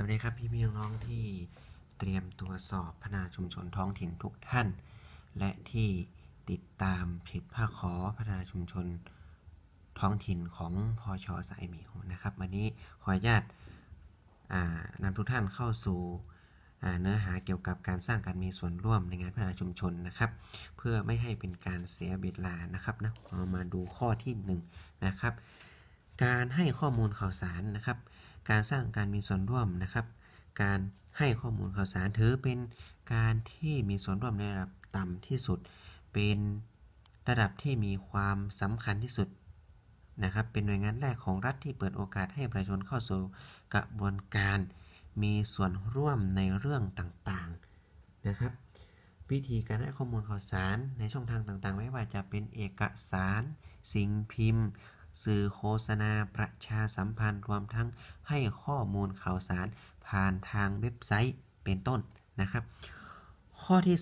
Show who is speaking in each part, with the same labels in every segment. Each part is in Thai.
Speaker 1: สวัสดีครับพี่พี่น้องๆที่เตรียมตัวสอบพนาชุมชนท้องถิ่นทุกท่าน และที่ติดตามเพจผ้าขอพนาชุมชนท้องถิ่นของพอชอสายหมิวนะครับ วันนี้ขออนุญาตนำทุกท่านเข้าสู่เนื้อหาเกี่ยวกับการสร้างการมีส่วนร่วมในงานพัฒนาชุมชนนะครับ เพื่อไม่ให้เป็นการเสียเวลานะครับนะเรามาดูข้อที่หนึ่งนะครับ การให้ข้อมูลข่าวสารนะครับ การสร้างการมีส่วนร่วมนะครับ การให้ข้อมูลข่าวสารถือเป็นการที่มีส่วนร่วมในระดับต่ำที่สุด เป็นระดับที่มีความสำคัญที่สุดนะครับ เป็นหน่วยงานแรกของรัฐที่เปิดโอกาสให้ประชาชนเข้าสู่กระบวนการมีส่วนร่วมในเรื่องต่างๆนะครับ วิธีการให้ข้อมูลข่าวสารในช่องทางต่างๆ ไม่ว่าจะเป็นเอกสาร สิ่งพิมพ์ สื่อโฆษณาประชาสัมพันธ์รวมทั้งให้ข้อมูลข่าวสารผ่านทางเว็บไซต์เป็นต้นนะครับ ข้อที่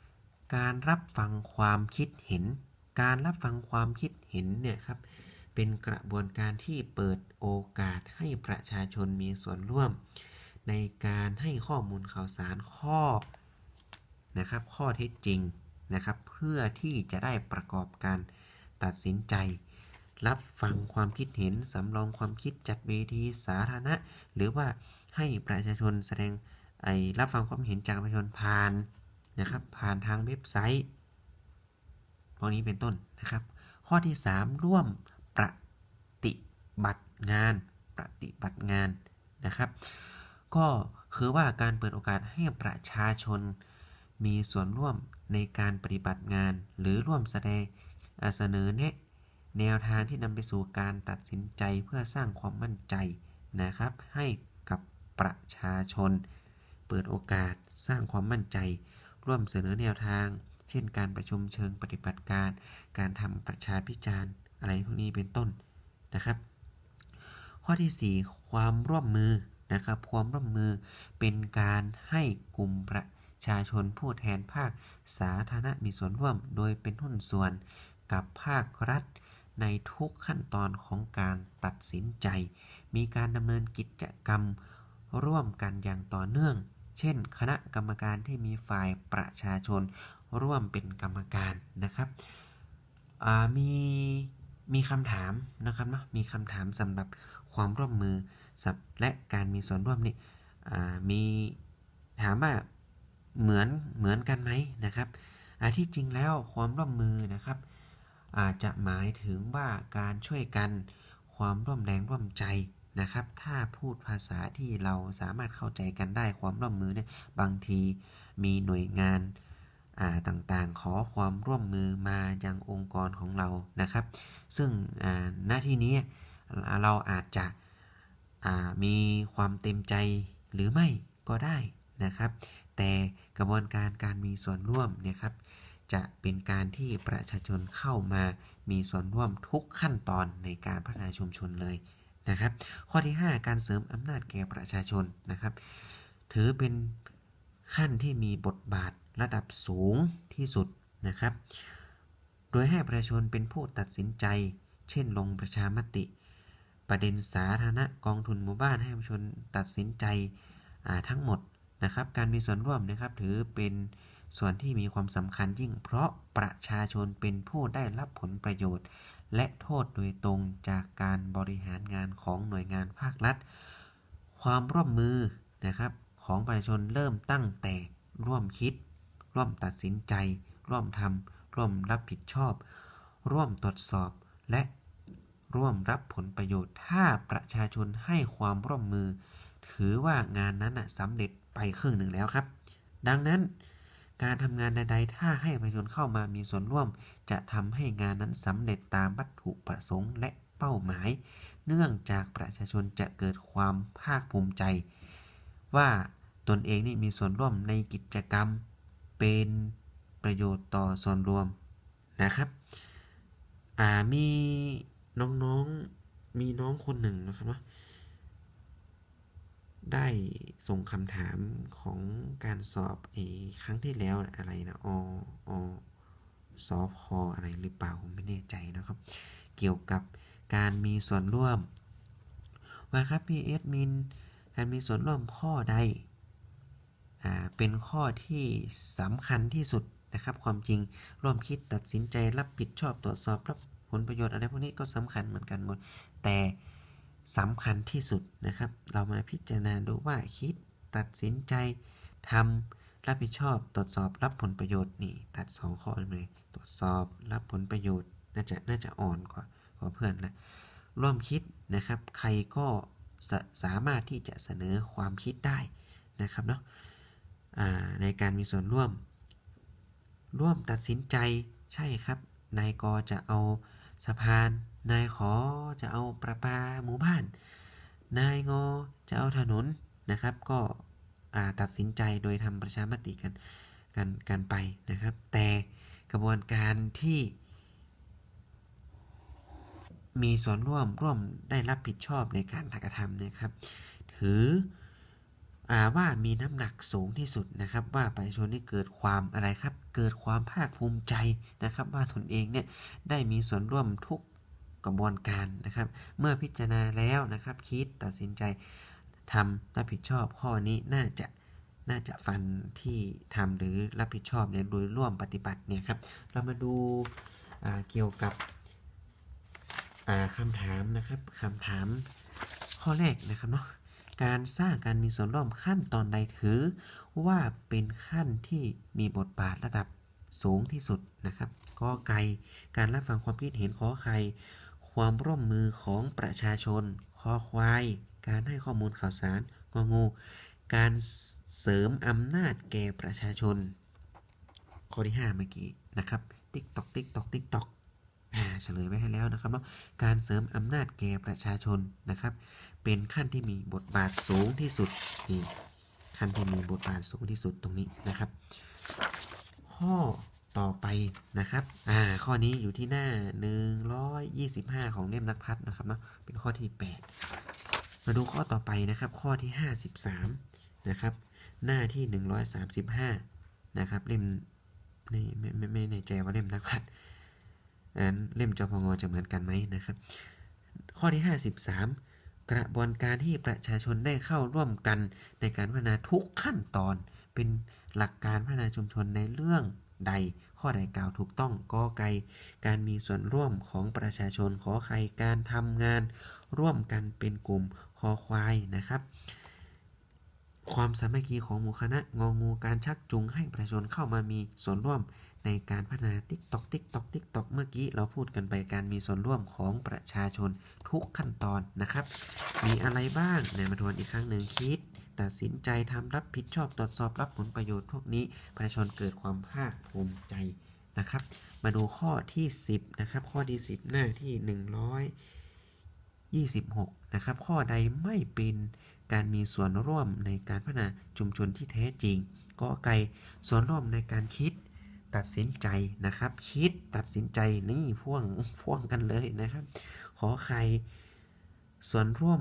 Speaker 1: 2 การรับฟังความคิดเห็น การรับฟังความคิดเห็นเนี่ยครับเป็นกระบวนการที่เปิดโอกาสให้ประชาชนมีส่วนร่วม ในการให้ข้อมูลข่าวสารข้อนะครับข้อเท็จจริงนะครับ เพื่อที่จะได้ประกอบการตัดสินใจ รับฟังความคิดเห็น สำรองความคิดจัดเวทีสาธารณะ หรือว่าให้ประชาชนแสดงไอ้รับฟังความเห็นจากประชาชนผ่านนะครับ ผ่านทางเว็บไซต์พวกนี้เป็นต้นนะครับ ข้อที่ 3 ร่วมปฏิบัติงานปฏิบัติงานนะครับ ก็คือว่าการเปิดโอกาสให้ประชาชนมีส่วนร่วมในการปฏิบัติงาน หรือร่วมแสดงเสนอแนะ แนวทางที่นำไปสู่การตัดสินใจเพื่อสร้างความมั่นใจนะครับ ให้กับประชาชน เปิดโอกาสสร้างความมั่นใจ ร่วมเสนอแนวทาง เช่น การประชุมเชิงปฏิบัติการ การทำประชาพิจารณ์ อะไรพวกนี้เป็นต้นนะครับ ข้อที่ 4 ความร่วมมือนะครับความร่วมมือเป็นการให้กลุ่มประชาชนผู้แทนภาคสาธารณะมีส่วนร่วม โดยเป็นหุ้นส่วนกับภาครัฐ ในทุกขั้นตอนของการตัดสินใจ มีการดำเนินกิจกรรมร่วมกันอย่างต่อเนื่อง เช่น คณะกรรมการที่มีฝ่ายประชาชน ร่วมเป็นกรรมการนะครับมีมีคำถามนะครับเนาะมีคำถามสำหรับความร่วมมือและการมีส่วนร่วมนี่มีถามว่าเหมือนเหมือนกันไหมนะครับที่จริงแล้วความร่วมมือนะครับ อาจจะหมายถึงว่าการช่วยกันความร่วมแรงร่วมใจนะครับ ถ้าพูดภาษาที่เราสามารถเข้าใจกันได้ความร่วมมือเนี่ยบางทีมีหน่วยงานาต่างๆ ขอความร่วมมือมายังองค์กรของเรานะครับ ซึ่งหน้าที่นี้เราอาจจะมีความเต็มใจหรือไม่ก็ได้นะครับ แต่กระบวนการการมีส่วนร่วมเนี่ยครับ จะเป็นการที่ประชาชนเข้ามามีส่วนร่วมทุกขั้นตอนในการพัฒนาชุมชนเลยนะครับ ข้อที่ 5 การเสริมอำนาจแก่ประชาชนนะครับ ถือเป็นขั้นที่มีบทบาทระดับสูงที่สุดนะครับ โดยให้ประชาชนเป็นผู้ตัดสินใจ เช่นลงประชามติ ประเด็นสาธารณะกองทุนหมู่บ้านให้ประชาชนตัดสินใจทั้งหมดนะครับ การมีส่วนร่วมนะครับถือเป็น ส่วนที่มีความสำคัญยิ่งเพราะประชาชนเป็นผู้ได้รับผลประโยชน์ และโทษโดยตรงจากการบริหารงานของหน่วยงานภาครัฐ ความร่วมมือนะครับของประชาชนเริ่มตั้งแต่ร่วมคิด ร่วมตัดสินใจ ร่วมทำร่วมรับผิดชอบ ร่วมตรวจสอบและร่วมรับผลประโยชน์ ถ้าประชาชนให้ความร่วมมือ ถือว่างานนั้นน่ะสำเร็จไปครึ่งหนึ่งแล้วครับ ดังนั้น การทำงานใดๆ ถ้าให้ประชาชนเข้ามามีส่วนร่วม จะทำให้งานนั้นสำเร็จตามวัตถุประสงค์และเป้าหมาย เนื่องจากประชาชนจะเกิดความภาคภูมิใจ ว่าตนเองนี่มีส่วนร่วมในกิจกรรมเป็นประโยชน์ต่อส่วนรวมนะครับมีน้องๆ มีน้องคนหนึ่งนะครับว่า ได้ส่งคำถามของการสอบไอ้ครั้งที่แล้วอะไรนะออสอพออะไรหรือเปล่าผมไม่แน่ใจนะครับ เกี่ยวกับการมีส่วนร่วมว่าครับพี่เอดมินการมีส่วนร่วมข้อใดอ่าเป็นข้อที่สำคัญที่สุดนะครับ ความจริงร่วมคิดตัดสินใจรับผิดชอบตรวจสอบรับผลประโยชน์อะไรพวกนี้ก็สำคัญเหมือนกันหมดแต่ สำคัญที่สุดนะครับ เรามาพิจารณาดูว่าคิดตัดสินใจทำรับผิดชอบตรวจสอบรับผลประโยชน์นี่ตัดสองข้อเลยตรวจสอบรับผลประโยชน์น่าจะน่าจะอ่อนกว่ากว่าเพื่อนละร่วมคิดนะครับ ใครก็สาสามารถที่จะเสนอความคิดได้นะครับเนาะในการมีส่วนร่วม ร่วมตัดสินใจใช่ครับนายกจะเอาสะพาน นายขอจะเอาประปาหมู่บ้าน นายงอจะเอาถนนนะครับ ก็ตัดสินใจโดยทำประชามติกันกันกันไปนะครับ แต่กระบวนการที่มีส่วนร่วมร่วมได้รับผิดชอบในการกระทำนะครับ ถืออาว่ามีน้ำหนักสูงที่สุดนะครับ ว่าประชาชนที่เกิดความอะไรครับ เกิดความภาคภูมิใจนะครับ ว่าตนเองเนี่ยได้มีส่วนร่วมทุก กระบวนการนะครับ เมื่อพิจารณาแล้วนะครับ คิดตัดสินใจทำรับผิดชอบข้อนี้น่าจะน่าจะฟันที่ทำหรือรับผิดชอบเนี่ยโดยร่วมปฏิบัติเนี่ยครับเรามาดูาเกี่ยวกับอ่าคำถามนะครับคำถามข้อแรกนะครับเนาะการสร้างการมีส่วนร่วมขั้นตอนใดถือว่าเป็นขั้นที่มีบทบาทระดับสูงที่สุดนะครับกอไก่การรับฟังความคิดเห็นขอไข่ ความร่วมมือของประชาชน คอควาย การให้ข้อมูลข่าวสารงองู การเสริมอำนาจแก่ประชาชน ข้อที่ 5 เมื่อกี้นะครับ ติ๊กตอกติ๊กตอกติ๊กตอกเฉลยไว้ให้แล้วนะครับเนาะการเสริมอำนาจแก่ประชาชนนะครับ เป็นขั้นที่มีบทบาทสูงที่สุดนี่ขั้นที่มีบทบาทสูงที่สุดตรงนี้นะครับ ข้อ ต่อไปนะครับ อ่า ข้อนี้อยู่ที่หน้า 125 ของเล่มนักพัฒน์นะครับเนาะ เป็นข้อที่ 8 มาดูข้อต่อไปนะครับ ข้อที่ 53 นะครับ หน้าที่ 135 นะครับ เล่มนี่ไม่ไม่ไม่แน่ใจว่าเล่มนักพัฒน์อันเล่มจพงจะเหมือนกันไหมนะครับ ข้อที่ 53 กระบวนการที่ประชาชนได้เข้าร่วมกันในการพัฒนาทุกขั้นตอนเป็นหลักการพัฒนาชุมชนในเรื่องใด ข้อใดกล่าวถูกต้องกอไก่การมีส่วนร่วมของประชาชนขอไข่การทำงาน ร่วมกันเป็นกลุ่มคอควายนะครับ ความสามัคคีของหมู่คณะงองูการชักจูงให้ประชาชนเข้ามามีส่วนร่วมในการพัฒนาติ๊กตอกติ๊กตอกติ๊กตอกเมื่อกี้เราพูดกันไปการมีส่วนร่วมของประชาชนทุกขั้นตอนนะครับ มีอะไรบ้างเนี่ยมาทวนอีกครั้งหนึ่งคิด ตัดสินใจทำรับผิดชอบตรวจสอบรับผลประโยชน์พวกนี้ ประชาชนเกิดความภาคภูมิใจนะครับ มาดูข้อที่ 10นะครับข้อที่ 10 หน้าที่ 126นะครับข้อใดไม่เป็นการมีส่วนร่วมในการพัฒนาชุมชนที่แท้จริง ก็ไก่ส่วนร่วมในการคิดตัดสินใจนะครับ คิดตัดสินใจนี่พ่วงพ่วงกันเลยนะครับ ขอใครส่วนร่วม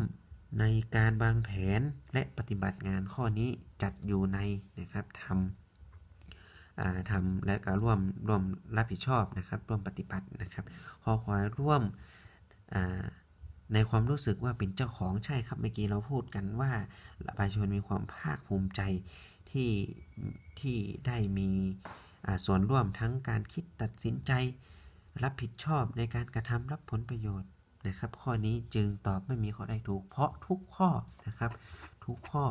Speaker 1: ในการวางแผนและปฏิบัติงานข้อนี้จัดอยู่ในนะครับทำทำและก็ร่วมร่วมรับผิดชอบนะครับ ร่วมปฏิบัตินะครับขอควายร่วมในความรู้สึกว่าเป็นเจ้าของใช่ครับเมื่อกี้เราพูดกันว่าประชาชนมีความภาคภูมิใจที่ที่ได้มีส่วนร่วมทั้งการคิดตัดสินใจ รับผิดชอบในการกระทำรับผลประโยชน์ นะครับ ข้อนี้จึงตอบไม่มีข้อใดถูก เพราะทุกข้อนะครับ ทุกข้อ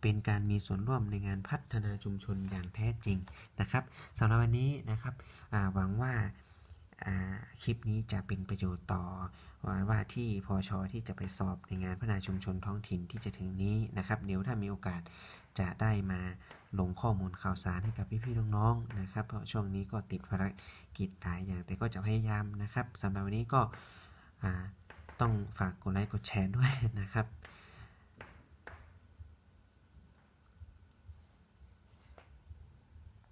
Speaker 1: เป็นการมีส่วนร่วมในงานพัฒนาชุมชนอย่างแท้จริงนะครับสำหรับวันนี้นะครับหวังว่าคลิปนี้จะเป็นประโยชน์ต่อว่าวาที่พอชอที่จะไปสอบในงานพัฒนาชุมชนท้องถิ่นที่จะถึงนี้นะครับ เดี๋ยวถ้ามีโอกาสจะได้มาลงข้อมูลข่าวสารให้กับพี่ๆน้องๆนะครับ เพราะช่วงนี้ก็ติดภารกิจหลายอย่างแต่ก็จะพยายามนะครับสำหรับวันนี้ก็ ต้องฝากกดไลค์กดแชร์ด้วยนะครับ